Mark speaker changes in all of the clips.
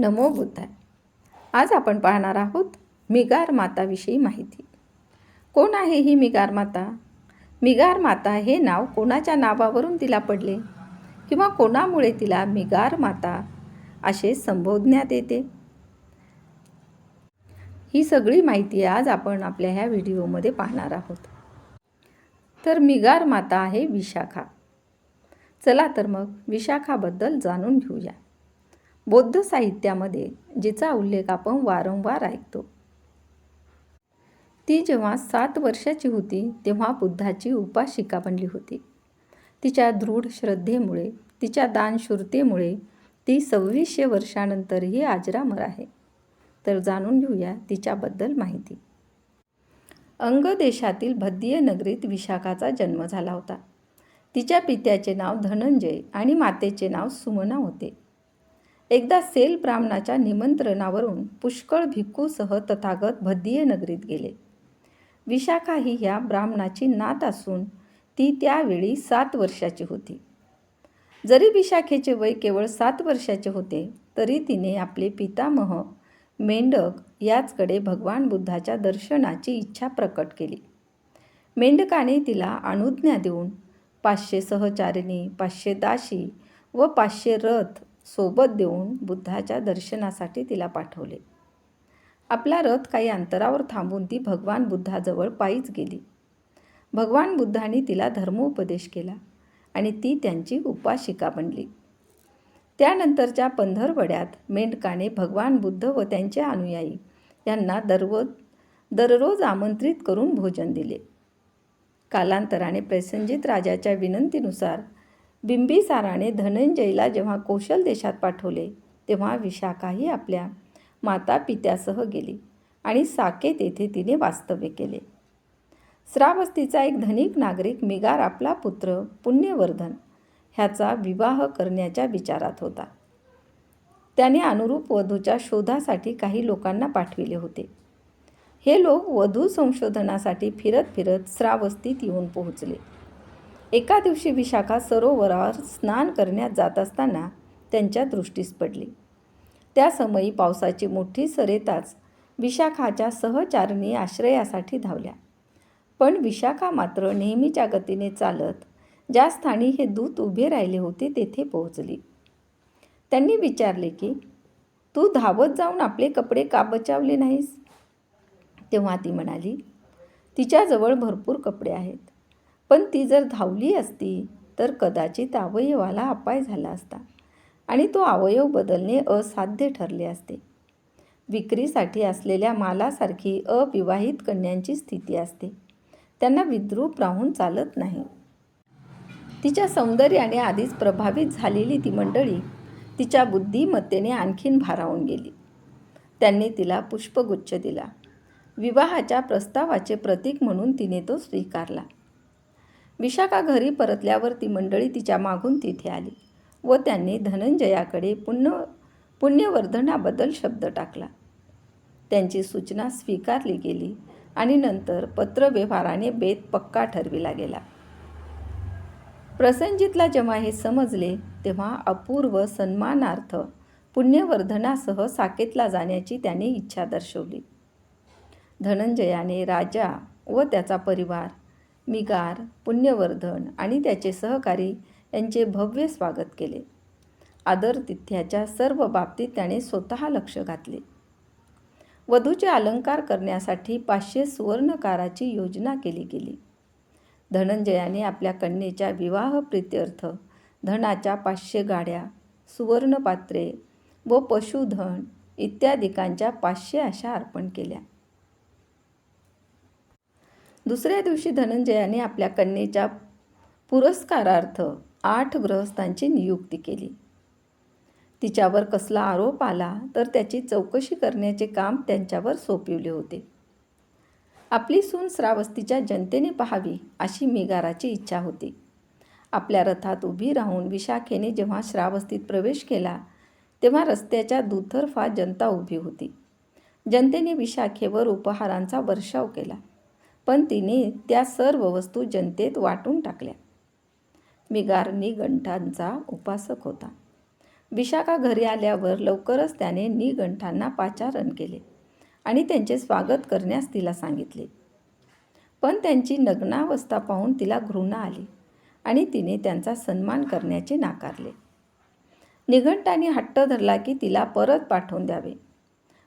Speaker 1: नमो बुद्धाय आज आपण पाहणार आहोत मिगार माताविषयी माहिती. कोण आहे ही मिगार माता? मिगार माता हे नाव कोणाच्या नावावरून तिला पडले? किंवा कोणामुळे तिला मिगार माता असे संबोधण्यात येते? ही सगळी माहिती आज आपण आपल्या ह्या व्हिडिओमध्ये पाहणार आहोत. तर मिगार माता आहे विशाखा. चला तर मग विशाखाबद्दल जाणून घेऊया. बौद्ध साहित्यामध्ये जिचा उल्लेख आपण वारंवार ऐकतो. ती जेव्हा सात वर्षाची होती तेव्हा बुद्धाची उपासिका बनली होती. तिच्या दृढ श्रद्धेमुळे तिच्या दानशूरतेमुळे ती सव्वीसशे वर्षानंतरही आजरामर आहे. तर जाणून घेऊया तिच्याबद्दल माहिती. अंग देशातील भद्दीय नगरीत विशाखाचा जन्म झाला होता. तिच्या पित्याचे नाव धनंजय आणि मातेचे नाव सुमना होते. एकदा सेल ब्राह्मणाच्या निमंत्रणावरून पुष्कळ भिक्खूसह तथागत भद्दीय नगरीत गेले. विशाखा ही ह्या ब्राह्मणाची नात असून ती त्यावेळी सात वर्षाची होती. जरी विशाखेचे वय केवळ सात वर्षाचे होते तरी तिने आपले पितामह मेंढक याचकडे भगवान बुद्धाच्या दर्शनाची इच्छा प्रकट केली. मेंढकाने तिला अनुज्ञा देऊन पाचशे सहचारिणी पाचशे दाशी व पाचशे रथ सोबत देऊन बुद्धाच्या दर्शनासाठी तिला पाठवले. आपला रथ काही अंतरावर थांबून ती भगवान बुद्धाजवळ पायीच गेली. भगवान बुद्धाने तिला धर्मोपदेश केला आणि ती त्यांची उपाशिका बनली. त्यानंतरच्या पंधरवड्यात मेंढकाने भगवान बुद्ध व त्यांचे अनुयायी यांना दररोज दररोज आमंत्रित करून भोजन दिले. कालांतराने प्रसंजित राजाच्या विनंतीनुसार बिंबिसाराने धनंजयला जेव्हा कौशल देशात पाठवले तेव्हा विशाखाही आपल्या माता पित्यासह गेली आणि साकेत येथे तिने वास्तव्य केले. श्रावस्तीचा एक धनिक नागरिक मिगार आपला पुत्र पुण्यवर्धन ह्याचा विवाह करण्याच्या विचारात होता. त्याने अनुरूप वधूच्या शोधासाठी काही लोकांना पाठविले होते. हे लोक वधू संशोधनासाठी फिरत फिरत श्रावस्तीत येऊन पोहोचले. एका दिवशी विशाखा सरोवरावर स्नान करण्यात जात असताना त्यांच्या दृष्टीस पडली. त्या समयी पावसाची मोठी सरेताच विशाखाच्या सहचारिणी आश्रयासाठी धावल्या. पण विशाखा मात्र नेहमीच्या गतीने चालत ज्या स्थानी हे दूत उभे राहिले होते तेथे पोहोचली. त्यांनी विचारले की तू धावत जाऊन आपले कपडे का बचावले नाहीस? तेव्हा ती म्हणाली तिच्याजवळ भरपूर कपडे आहेत. पण ती जर धावली असती तर कदाचित अवयवाला अपाय झाला असता आणि तो अवयव बदलणे असाध्य ठरले असते. विक्रीसाठी असलेल्या मालासारखी अविवाहित कन्यांची स्थिती असते. त्यांना विद्रूप राहून चालत नाही. तिच्या सौंदर्याने आधीच प्रभावित झालेली ती मंडळी तिच्या बुद्धिमत्तेने आणखीन भारावून गेली. त्यांनी तिला पुष्पगुच्छ दिला. विवाहाच्या प्रस्तावाचे प्रतीक म्हणून तिने तो स्वीकारला. विशाखा घरी परतल्यावर ती मंडळी तिच्या मागून तिथे आली व त्यांनी धनंजयाकडे पुण्य पुण्यवर्धनाबद्दल शब्द टाकला. त्यांची सूचना स्वीकारली गेली आणि नंतर पत्रव्यवहाराने बेत पक्का ठरविला गेला. प्रसंजितला जेव्हा हे समजले तेव्हा अपूर्व सन्मानार्थ पुण्यवर्धनासह साकेतला जाण्याची त्याने इच्छा दर्शवली. धनंजयाने राजा व त्याचा परिवार मिगार पुण्यवर्धन आणि त्याचे सहकारी यांचे भव्य स्वागत केले. आदरतिथ्याच्या सर्व बाबतीत त्याने स्वतः लक्ष घातले. वधूचे अलंकार करण्यासाठी पाचशे सुवर्णकाराची योजना केली गेली. धनंजयाने आपल्या कन्येच्या विवाह प्रीत्यर्थ धनाच्या पाचशे गाड्या सुवर्णपात्रे व पशुधन इत्यादिकांच्या पाचशे अशा अर्पण केल्या. दुसऱ्या दिवशी धनंजयाने आपल्या कन्येच्या पुरस्कारार्थ आठ गृहस्थांची नियुक्ती केली. तिच्यावर कसला आरोप आला तर त्याची चौकशी करण्याचे काम त्यांच्यावर सोपविले होते. आपली सून श्रावस्तीच्या जनतेने पाहावी अशी मिगाराची इच्छा होती. आपल्या रथात उभी राहून विशाखेने जेव्हा श्रावस्तीत प्रवेश केला तेव्हा रस्त्याच्या दुतर्फा जनता उभी होती. जनतेने विशाखेवर उपहारांचा वर्षाव केला. पण तिने त्या सर्व वस्तू जनतेत वाटून टाकल्या. मिगार निगंठांचा उपासक होता. विशाखा घरी आल्यावर लवकरच त्याने निगंठांना पाचारण केले आणि त्यांचे स्वागत करण्यास तिला सांगितले. पण त्यांची नग्नावस्था पाहून तिला घृणा आली आणि तिने त्यांचा सन्मान करण्याचे नाकारले. निघंटाने हट्ट धरला की तिला परत पाठवून द्यावे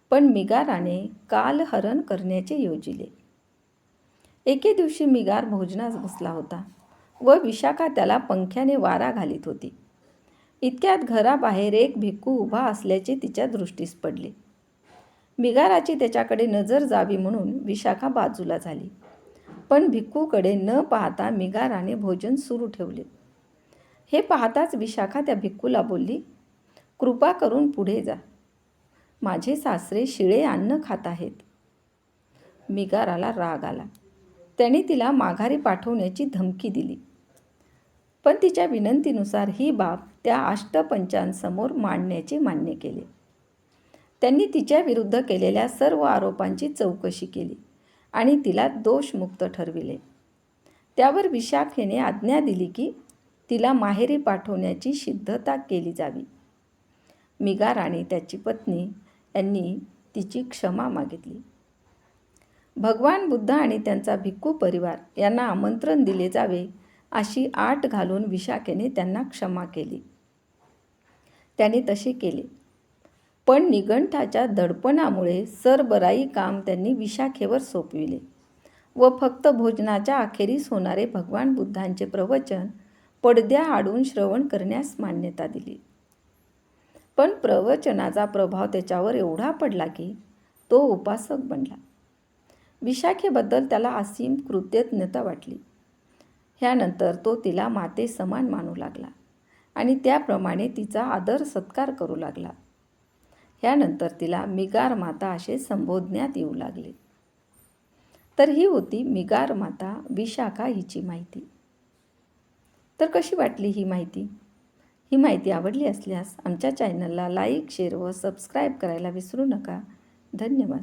Speaker 1: पण मिगाराने कालहरण करण्याचे योजिले. एके दिवशी मिगार भोजनास बसला होता व विशाखा त्याला पंख्याने वारा घालीत होती. इतक्यात घराबाहेर एक भिक्खू उभा असल्याचे तिच्या दृष्टीस पडले. मिगाराची त्याच्याकडे नजर जावी म्हणून विशाखा बाजूला झाली. पण भिक्खूकडे न पाहता मिगाराने भोजन सुरू ठेवले. हे पाहताच विशाखा त्या भिक्खूला बोलली कृपा करून पुढे जा. माझे सासरे शिळे अन्न खात आहेत. मिगाराला राग आला. त्याने तिला माघारी पाठवण्याची धमकी दिली. पण तिच्या विनंतीनुसार ही बाब त्या अष्टपंचांसमोर मांडण्याचे मान्य केले. त्यांनी तिच्या विरुद्ध केलेल्या सर्व आरोपांची चौकशी केली आणि तिला दोषमुक्त ठरविले. त्यावर विशाखेने आज्ञा दिली की तिला माहेरी पाठवण्याची सिद्धता केली जावी. मिगार आणि त्याची पत्नी यांनी तिची क्षमा मागितली. भगवान बुद्ध आणि त्यांचा भिक्खू परिवार यांना आमंत्रण दिले जावे अशी आट घालून विशाखेने त्यांना क्षमा केली. त्याने तसे केले. पण निगंठाच्या दडपणामुळे सरबराई काम त्यांनी विशाखेवर सोपविले व फक्त भोजनाच्या अखेरीस होणारे भगवान बुद्धांचे प्रवचन पडद्या आडून श्रवण करण्यास मान्यता दिली. पण प्रवचनाचा प्रभाव त्याच्यावर एवढा पडला की तो उपासक बनला. विशाखेबद्दल त्याला असीम कृतज्ञता वाटली. ह्यानंतर तो तिला माते समान मानू लागला आणि त्याप्रमाणे तिचा आदर सत्कार करू लागला. ह्यानंतर तिला मिगार माता असे संबोधण्यात येऊ लागले. तर ही होती मिगार माता विशाखा हिची माहिती. तर कशी वाटली ही माहिती? ही माहिती आवडली असल्यास आमच्या चॅनलला लाईक शेअर व सबस्क्राईब करायला विसरू नका. धन्यवाद.